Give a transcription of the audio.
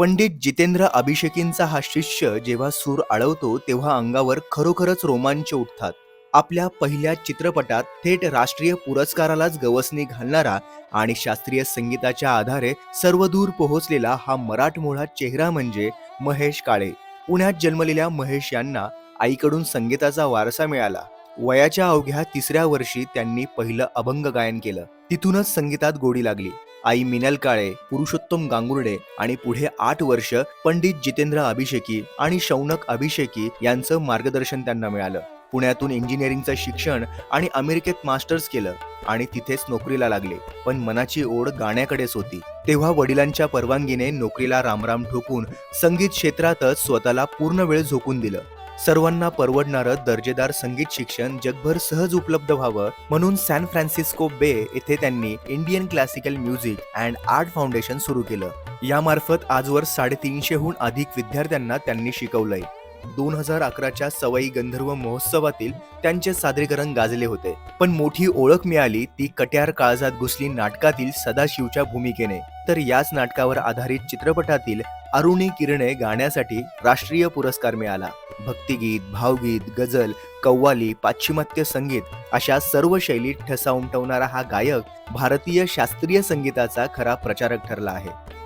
पंडित जितेंद्र अभिषेकींचा हा शिष्य जेव्हा सूर आळवतो तेव्हा अंगावर खरोखरच रोमांच उठतात. आपल्या पहिल्या चित्रपटात थेट राष्ट्रीय पुरस्कारालाच गवसणी घालणारा आणि शास्त्रीय संगीताच्या आधारे सर्वदूर पोहोचलेला हा मराठमोळा चेहरा म्हणजे महेश काळे. पुण्यात जन्मलेल्या महेश यांना आईकडून संगीताचा वारसा मिळाला. वयाच्या अवघ्या तिसऱ्या वर्षी त्यांनी पहिलं अभंग गायन केलं. तिथूनच संगीतात गोडी लागली. आई मिनल काळे पुरुषोत्तम गांगुर्डे आणि पुढे आठ वर्ष पंडित जितेंद्र अभिषेकी आणि शौनक अभिषेकी यांचं मार्गदर्शन त्यांना मिळालं. पुण्यातून इंजिनिअरिंगचं शिक्षण आणि अमेरिकेत मास्टर्स केलं आणि तिथेच नोकरीला लागले. पण मनाची ओढ गाण्याकडेच होती. तेव्हा वडिलांच्या परवानगीने नोकरीला रामराम ठोकून संगीत क्षेत्रातच स्वतःला पूर्ण वेळ झोकून दिलं. सर्वांना परवडणारं दर्जेदार संगीत शिक्षण जगभर सहज उपलब्ध व्हावं म्हणून सॅन फ्रान्सिस्को बे येथे त्यांनी Indian classical music and art foundation सुरू केलं. यामार्फत आजवर साडेतीनशेहून अधिक विद्यार्थ्यांना त्यांनी शिकवलंय. दोन हजार अकराच्या सवाई गंधर्व महोत्सवातील त्यांचे सादरीकरण गाजले होते. पण मोठी ओळख मिळाली ती कट्यार काळजात घुसली नाटकातील सदाशिवच्या भूमिकेने. तर याच नाटकावर आधारित चित्रपटातील अरुणी किरणे गाण्यासाठी राष्ट्रीय पुरस्कार मिळाला. भक्तिगीत भावगीत गझल कव्वाली पाश्चिमात्य संगीत अशा सर्व शैलीत ठसा उमटवणारा हा गायक भारतीय शास्त्रीय संगीताचा खरा प्रचारक ठरला आहे.